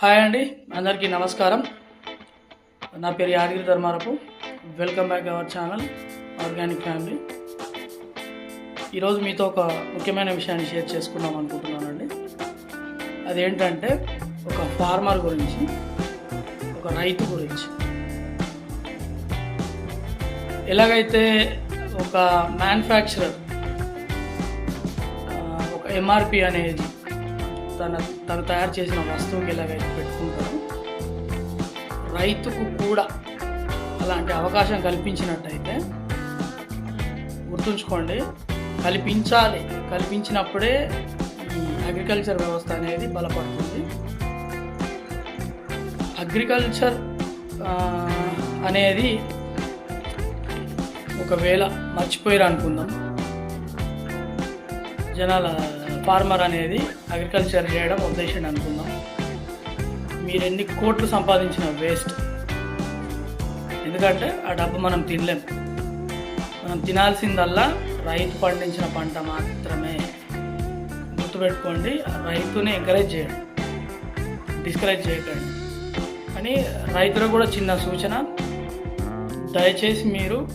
Hi అండి. అందరికీ నమస్కారం. నా పేరు Yadagiri Dharmarapu. Welcome back our channel organic family ఈరోజు మీతో ఒక ముఖ్యమైన విషయాన్ని షేర్ చేసుకుందాం అనుకుంటున్నానండి. అదేంటంటే ఒక ఫార్మర్ గురించి ఒక రైతు గురించి. ఎలాగైతే ఒక మ్యానుఫ్యాక్చరర్ ఒక ఎంఆర్పి అనేది తన తను తయారు చేసిన వస్తువుకి ఎలాగైతే పెట్టుకుంటారు. రైతుకు కూడా అలాంటి అవకాశం కల్పించినట్టయితే గుర్తుంచుకోండి కల్పించాలి. కల్పించినప్పుడే అగ్రికల్చర్ వ్యవస్థ అనేది బలపడుతుంది. అగ్రికల్చర్ అనేది ఒకవేళ మర్చిపోయారు అనుకుందాం జనాల ఫార్మర్ అనేది అగ్రికల్చర్ చేయడం ఉద్దేశం అనుకుందాం. మీరు ఎన్ని కోట్లు సంపాదించిన వేస్ట్ ఎందుకంటే ఆ డబ్బు మనం తినలేం. మనం తినాల్సిందల్లా రైతు పండించిన పంట మాత్రమే. గుర్తుపెట్టుకోండి రైతుని ఎంకరేజ్ చేయండి. డిస్కరేజ్ చేయకండి కానీ రైతులకు కూడా చిన్న సూచన దయచేసి మీరు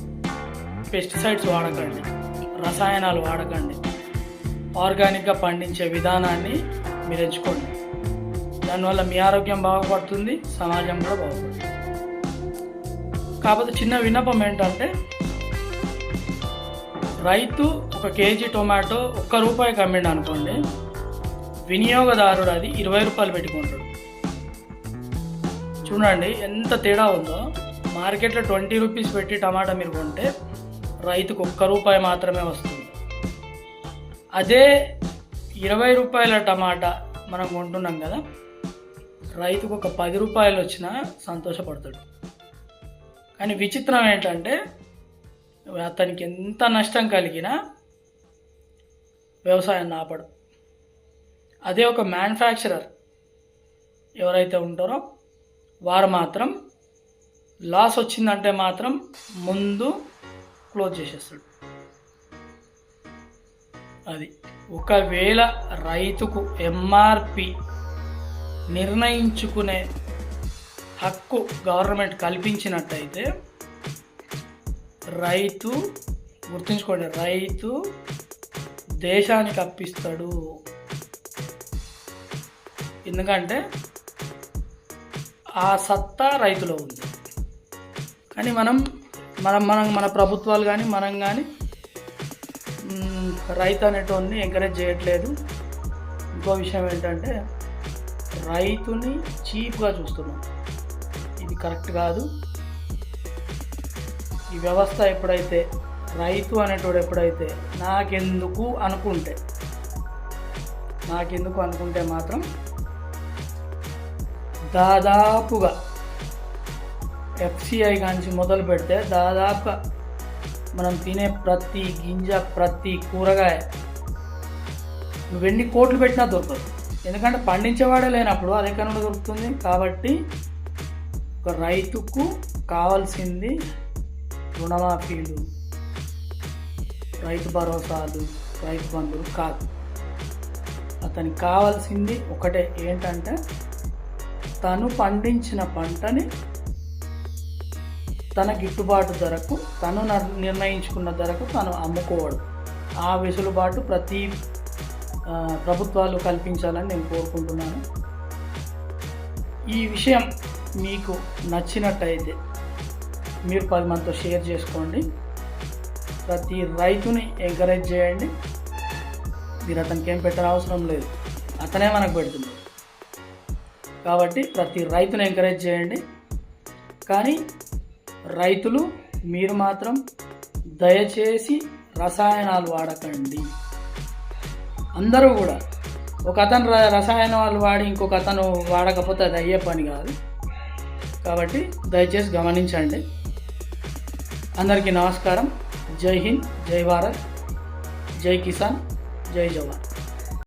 పెస్టిసైడ్స్ వాడకండి. రసాయనాలు వాడకండి. ఆర్గానిక్గా పండించే విధానాన్ని మీరు ఎంచుకోండి. దానివల్ల మీ ఆరోగ్యం బాగుపడుతుంది సమాజం కూడా బాగుపడుతుంది. కాకపోతే చిన్న విన్నపం ఏంటంటే రైతు ఒక కేజీ టొమాటో ఒక్క రూపాయికి కమ్మిండు అనుకోండి వినియోగదారుడు అది ఇరవై రూపాయలు పెట్టుకుంటాడు. చూడండి ఎంత తేడా ఉందో. మార్కెట్లో ట్వంటీ రూపీస్ పెట్టి టమాటా మీరు కొంటే రైతుకు ఒక్క రూపాయి మాత్రమే వస్తుంది. అదే ఇరవై రూపాయల టమాటా మనం కొంటున్నాం కదా రైతుకు ఒక పది రూపాయలు వచ్చినా సంతోషపడతాడు. కానీ విచిత్రం ఏంటంటే అతనికి ఎంత నష్టం కలిగినా వ్యవసాయాన్ని ఆపడు అదే ఒక మ్యానుఫ్యాక్చరర్ ఎవరైతే ఉంటారో వారు మాత్రం లాస్ వచ్చిందంటే మాత్రం ముందు క్లోజ్ చేసేస్తాడు. అది. ఒకవేళ రైతుకు ఎంఆర్పి నిర్ణయించుకునే హక్కు గవర్నమెంట్ కల్పించినట్టయితే రైతు గుర్తుంచుకోండి రైతు దేశానికి అప్పిస్తాడు. ఎందుకంటే ఆ సత్తా రైతులో ఉంది. కానీ మనం మనం మనం మన ప్రభుత్వాలు కానీ మనం కానీ రైతు అనేటోన్ని ఎంకరేజ్ చేయట్లేదు. ఇంకో విషయం ఏంటంటే రైతుని చీప్గా చూస్తున్నాం. ఇది కరెక్ట్ కాదు. ఈ వ్యవస్థ ఎప్పుడైతే రైతు అనేటోడు ఎప్పుడైతే నాకెందుకు అనుకుంటే నాకెందుకు అనుకుంటే మాత్రం దాదాపుగా ఎఫ్సిఐ కానించి మొదలు పెడితే దాదాపుగా మనం తినే ప్రతి గింజ ప్రతి కూరగాయ నువ్వు ఎన్ని కోట్లు పెట్టినా దొరకదు. ఎందుకంటే పండించేవాడే లేనప్పుడు అది ఎక్కడ దొరుకుతుంది. కాబట్టి ఒక రైతుకు కావాల్సింది రుణమాఫీలు రైతు భరోసాలు రైతు బంధువులు కాదు. అతనికి కావాల్సింది ఒకటే ఏంటంటే తను పండించిన పంటని తన గిట్టుబాటు ధరకు తను నిర్ణయించుకున్న ధరకు తను అమ్ముకోవడం. ఆ వెసులుబాటు ప్రతి ప్రభుత్వాలు కల్పించాలని నేను కోరుకుంటున్నాను. ఈ విషయం మీకు నచ్చినట్టయితే మీరు పది మందితో షేర్ చేసుకోండి. ప్రతి రైతుని ఎంకరేజ్ చేయండి. మీరు అతనికి ఏం పెట్టిన అవసరం లేదు. అతనే మనకు పెడుతుంది. కాబట్టి ప్రతి రైతుని ఎంకరేజ్ చేయండి. కానీ రైతులు మీరు మాత్రం దయచేసి రసాయనాలు వాడకండి. అందరూ కూడా ఒక అతను ర- రసాయనాలు వాడి ఇంకొక అతను వాడకపోతే అది అయ్యే పని కాదు. కాబట్టి దయచేసి గమనించండి. అందరికీ నమస్కారం. జై హింద్ జై భారత్. జై కిసాన్ జై జవాన్.